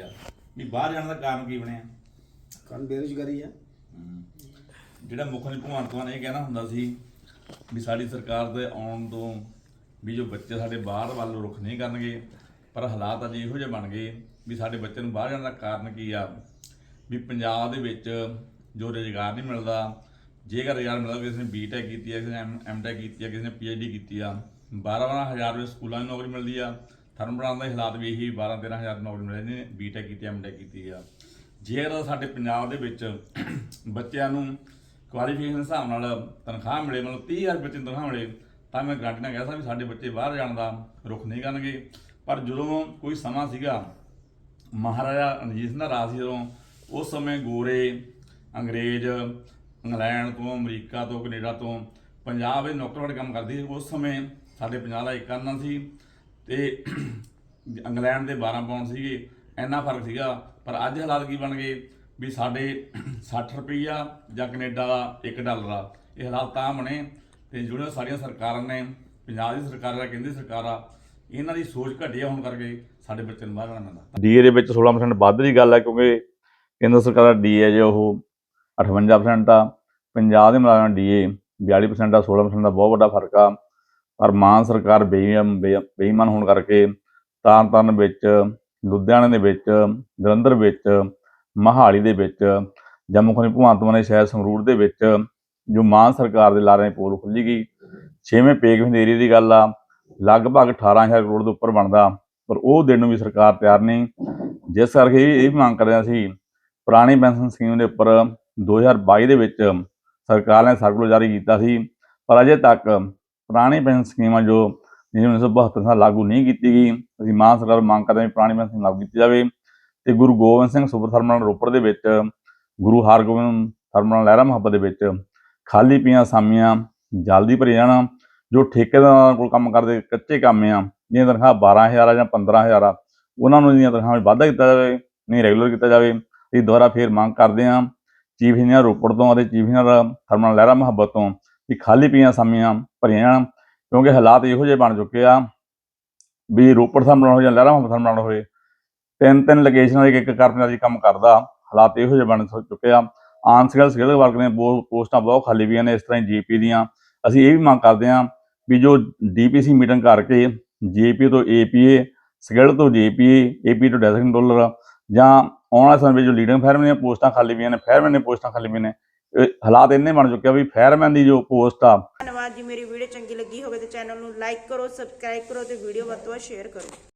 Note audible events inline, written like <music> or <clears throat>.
ਆ ਵੀ ਬਾਹਰ ਜਾਣ ਦਾ ਕਾਰਨ ਕੀ ਬਣਿਆ? ਕਾਰਨ ਬੇਰੁਜ਼ਗਾਰੀ ਹੈ। ਜਿਹੜਾ ਮੁੱਖ ਮੰਤਰੀ ਭਗਵੰਤ ਮਾਨ ਇਹ ਕਹਿਣਾ ਹੁੰਦਾ ਸੀ ਵੀ ਸਾਡੀ ਸਰਕਾਰ ਦੇ ਆਉਣ ਤੋਂ ਵੀ ਜੋ ਬੱਚੇ ਸਾਡੇ ਬਾਹਰ ਵੱਲ ਰੁਖ ਨਹੀਂ ਕਰਨਗੇ ਪਰ ਹਾਲਾਤ ਅਜੇ ਇਹੋ ਜਿਹੇ ਬਣ ਗਏ ਵੀ ਸਾਡੇ ਬੱਚੇ ਨੂੰ ਬਾਹਰ ਜਾਣ ਦਾ ਕਾਰਨ ਕੀ ਆ? ਵੀ ਪੰਜਾਬ ਦੇ ਵਿੱਚ ਜੋ ਰੁਜ਼ਗਾਰ ਨਹੀਂ ਮਿਲਦਾ ਜੇਕਰ ਰੁਜ਼ਗਾਰ ਮਿਲਦਾ ਕਿਸੇ ਨੇ ਬੀਟੈਕ ਕੀਤੀ ਹੈ ਕਿਸੇ ਨੇ ਐਮਟੈਕ ਕੀਤੀ ਹੈ ਕਿਸੇ ਨੇ ਪੀਐਚਡੀ ਕੀਤੀ ਆ 12-12000 ਰੁਪਏ ਸਕੂਲਾਂ 'ਚ ਨੌਕਰੀ ਮਿਲਦੀ ਆ ਥਰਮ ਬਣਾਉਣ ਦੇ ਹਾਲਾਤ ਵੀ ਇਹੀ 12-13000 ਨੌਕਰੀ ਮਿਲਦੀ ਨੇ ਬੀਟੈਕ ਕੀਤੀ ਐਮਟੈਕ ਕੀਤੀ ਆ। ਜੇਕਰ ਸਾਡੇ ਪੰਜਾਬ ਦੇ ਵਿੱਚ <clears throat> ਬੱਚਿਆਂ ਨੂੰ ਕੁਆਲੀਫਿਕੇਸ਼ਨ ਦੇ ਹਿਸਾਬ ਨਾਲ ਤਨਖਾਹ ਮਿਲੇ, ਮਤਲਬ 30000 ਬੱਚੇ ਨੂੰ ਤਨਖਾਹ ਮਿਲੇ, ਤਾਂ ਮੈਂ ਗਰੰਟੀ ਨਾਲ ਕਹਿ ਸਕਦਾ ਵੀ ਸਾਡੇ ਬੱਚੇ ਬਾਹਰ ਜਾਣ ਦਾ ਰੁਖ ਨਹੀਂ ਕਰਨਗੇ। ਪਰ ਜਦੋਂ ਕੋਈ ਸਮਾਂ ਸੀਗਾ, ਮਹਾਰਾਜਾ ਰਣਜੀਤ ਸਿੰਘ ਦਾ ਰਾਜ ਸੀ ਜਦੋਂ, ਉਸ ਸਮੇਂ ਗੋਰੇ, ਅੰਗਰੇਜ਼, ਇੰਗਲੈਂਡ ਤੋਂ, ਅਮਰੀਕਾ ਤੋਂ, ਕੈਨੇਡਾ ਤੋਂ ਪੰਜਾਬ ਵਿੱਚ ਨੌਕਰ ਵਾਲੇ ਕੰਮ ਕਰਦੀ ਸੀ, ਉਸ ਸਮੇਂ ਸਾਡੇ ਪੰਜਾਬ ਦਾ ਇੱਕ ਕਰਨਾ ਸੀ। ਤੇ ਇੰਗਲੈਂਡ ਦੇ 12 ਪਾਉਂਡ ਸੀਗੇ, ਇੰਨਾ ਫ਼ਰਕ ਸੀਗਾ, ਪਰ ਅੱਜ ਹਾਲਾਤ ਕੀ ਬਣ ਗਏ ਵੀ ਸਾਡੇ 60 ਰੁਪਈਆ ਜਾਂ ਕੈਨੇਡਾ ਦਾ 1 ਡਾਲਰ ਆ। ਇਹ ਹਾਲਾਤ ਤਾਂ ਬਣੇ ਤੇ ਜਿਹੜੀਆਂ ਸਾਡੀਆਂ ਸਰਕਾਰਾਂ ਨੇ, ਪੰਜਾਬ ਦੀ ਸਰਕਾਰ ਆ, ਕੇਂਦਰੀ ਸਰਕਾਰ ਆ, ਇਹਨਾਂ ਦੀ ਸੋਚ ਘਟਿਆ ਹੋਣ ਕਰਕੇ ਸਾਡੇ ਬੱਚੇ ਨੂੰ ਬਾਹਰ ਜਾਣਾ ਪੈਂਦਾ। ਡੀਏ ਦੇ ਵਿੱਚ 16% ਵੱਧ ਦੀ ਗੱਲ ਹੈ ਕਿਉਂਕਿ ਕੇਂਦਰ ਸਰਕਾਰ ਦਾ ਡੀਏ ਜੇ ਉਹ 58% ਆ, ਪੰਜਾਬ ਦੇ ਮੁਲਾਜ਼ਮਾਂ ਡੀਏ 42% ਆ 16% ਦਾ ਬਹੁਤ ਵੱਡਾ ਫ਼ਰਕ ਆ। ਪਰ ਮਾਨ ਸਰਕਾਰ ਬੇਈਮਾਨ ਬੇ- ਬੇਈਮਾਨ ਹੋਣ ਕਰਕੇ ਤਾਰਨ ਵਿੱਚ, ਲੁਧਿਆਣੇ ਦੇ ਵਿੱਚ, ਜਲੰਧਰ ਵਿੱਚ, ਮਹਾਲੀ ਦੇ ਵਿੱਚ, ਜੰਮੂ ਖਣੀ ਭਗਵੰਤ ਮਾਨ ਨੇ ਸ਼ਾਇਦ ਸੰਗਰੂਰ ਦੇ ਵਿੱਚ ਜੋ ਮਾਨ ਸਰਕਾਰ ਦੇ ਲਾਰੇ ਪੋਲ ਖੁੱਲੀ ਗਈ। ਛੇਵੇਂ ਪੇਗ ਏਰੀਆ ਦੀ ਗੱਲ ਆ, ਲਗਭਗ 18000 ਕਰੋੜ ਦੇ ਉੱਪਰ ਬਣਦਾ, ਪਰ ਉਹ ਦੇਣ ਨੂੰ ਵੀ ਸਰਕਾਰ ਤਿਆਰ ਨਹੀਂ। ਜਿਸ ਕਰਕੇ ਇਹ ਵੀ ਮੰਗ ਕਰ ਰਿਹਾ ਸੀ ਪੁਰਾਣੀ ਪੈਨਸ਼ਨ ਸਕੀਮ ਦੇ ਉੱਪਰ 2022 ਦੇ ਵਿੱਚ ਸਰਕਾਰ ਨੇ ਸਰਕੂਲਰ ਜਾਰੀ ਕੀਤਾ ਸੀ, ਪਰ ਅਜੇ ਤੱਕ ਪੁਰਾਣੀ ਪੈਨਸ਼ਨ ਸਕੀਮਾਂ ਜੋ ਜਿਹੜੀ 1972 ਸਾਲ ਲਾਗੂ ਨਹੀਂ ਕੀਤੀ ਗਈ, ਅਸੀਂ ਮਾਨ ਸਰਕਾਰ ਮੰਗ ਕਰਦੇ ਹਾਂ ਪੁਰਾਣੀ ਪੈਨਸ਼ਨ ਲਾਗੂ ਕੀਤੀ ਜਾਵੇ ਤੇ ਗੁਰੂ ਗੋਬਿੰਦ ਸਿੰਘ ਸੁਪਰ ਥਰਮਲ ਰੋਪੜ ਦੇ ਵਿੱਚ, ਗੁਰੂ ਹਰਗੋਬਿੰਦ ਥਰਮਲ ਲਹਿਰਾ ਮੁਹੱਬਤ ਦੇ ਵਿੱਚ ਖਾਲੀ ਪੀਆਂ ਅਸਾਮੀਆਂ ਜਲਦੀ ਭਰੇ ਜਾਣ, ਜੋ ਠੇਕੇਦਾਰਾਂ ਕੋਲ ਕੰਮ ਕਰਦੇ ਕੱਚੇ ਕੰਮ ਆ ਜਿਹਦੀਆਂ ਤਨਖਾਹ 12000 ਆ ਜਾਂ 15000 ਆ ਉਹਨਾਂ ਨੂੰ ਇਹਦੀਆਂ ਤਨਖਾਹਾਂ ਵਿੱਚ ਵਾਧਾ ਕੀਤਾ ਜਾਵੇ, ਨਹੀਂ ਰੈਗੂਲਰ ਕੀਤਾ ਜਾਵੇ, ਅਸੀਂ ਦੁਬਾਰਾ ਫੇਰ ਮੰਗ ਕਰਦੇ ਹਾਂ ਚੀਫ ਇੰਜੀਨੀਅਰ ਰੋਪੜ ਤੋਂ ਅਤੇ ਚੀਫ ਇੰਜੀਨੀਅਰ ਥਰਮਲ ਲਹਿਰਾ ਮੁਹੱਬਤ ਤੋਂ ਕਿ ਖਾਲੀ ਪਈਆਂ ਸਮੀਆਂ ਭਰੀਆਂ ਜਾਣ, ਕਿਉਂਕਿ ਹਾਲਾਤ ਇਹੋ ਜਿਹੇ ਬਣ ਚੁੱਕੇ ਆ ਵੀ ਰੋਪੜ ਸਾਹਮਣੇ ਬਣਾਉਣਾ ਹੋਵੇ ਜਾਂ ਲਹਿਰਾ ਮੁਹੱਬਤ ਥਰਮਲ ਹੋਵੇ ਤਿੰਨ ਤਿੰਨ ਲੋਕੇਸ਼ਨਾਂ ਦੇ ਇੱਕ ਇੱਕ ਕਰਮਚਾਰੀ ਕੰਮ ਕਰਦਾ, ਹਾਲਾਤ ਇਹੋ ਜਿਹੇ ਬਣ ਚੁੱਕੇ ਆ। ਆਨਸਕਲ ਸਕਿੱਲ ਵਰਗ ਨੇ ਬਹੁਤ ਪੋਸਟਾਂ ਬਹੁਤ ਖਾਲੀ ਪਈਆਂ ਨੇ, ਇਸ ਤਰ੍ਹਾਂ ਹੀ ਜੀਪੀ ਦੀਆਂ। ਅਸੀਂ ਇਹ ਵੀ ਮੰਗ ਕਰਦੇ ਹਾਂ ਵੀ ਜੋ ਡੀਪੀਸੀ ਮੀਟਿੰਗ ਕਰਕੇ ਜੀਪੀ ਤੋਂ ਏਪੀਏ ਸਕਿੱਲ ਤੋਂ ਜੀਪੀਏ ਏਪੀ ਤੋਂ ਡੈਸਕ ਕੰਟਰੋਲਰ ਜਾਂ ਆਉਣ ਵਾਲੇ ਸਮੇਂ ਵਿੱਚ ਜੋ ਲੀਡਿੰਗ ਫਾਇਰਮੈਨ ਦੀਆਂ ਪੋਸਟਾਂ ਖਾਲੀ ਪਈਆਂ ਨੇ ਫਾਇਰਮੈਨ ਦੀਆਂ ਪੋਸਟਾਂ ਖਾਲੀ ਪਈਆਂ ਨੇ ਹਾਲਾਤ ਇੰਨੇ ਬਣ ਚੁੱਕੇ ਆ ਵੀ ਫਾਇਰਮੈਨ ਦੀ ਜੋ ਪੋਸਟ ਆ। ਧੰਨਵਾਦ ਜੀ, ਮੇਰੀ ਵੀਡੀਓ ਚੰਗੀ ਲੱਗੀ ਹੋਵੇ ਤੇ ਚੈਨਲ ਨੂੰ ਲਾਈਕ ਕਰੋ ਸਬਸਕ੍ਰਾਈਬ ਕਰੋ ਤੇ ਵੀਡੀਓ ਵੱਧ ਤੋਂ ਵੱਧ ਸ਼ੇਅਰ ਕਰੋ।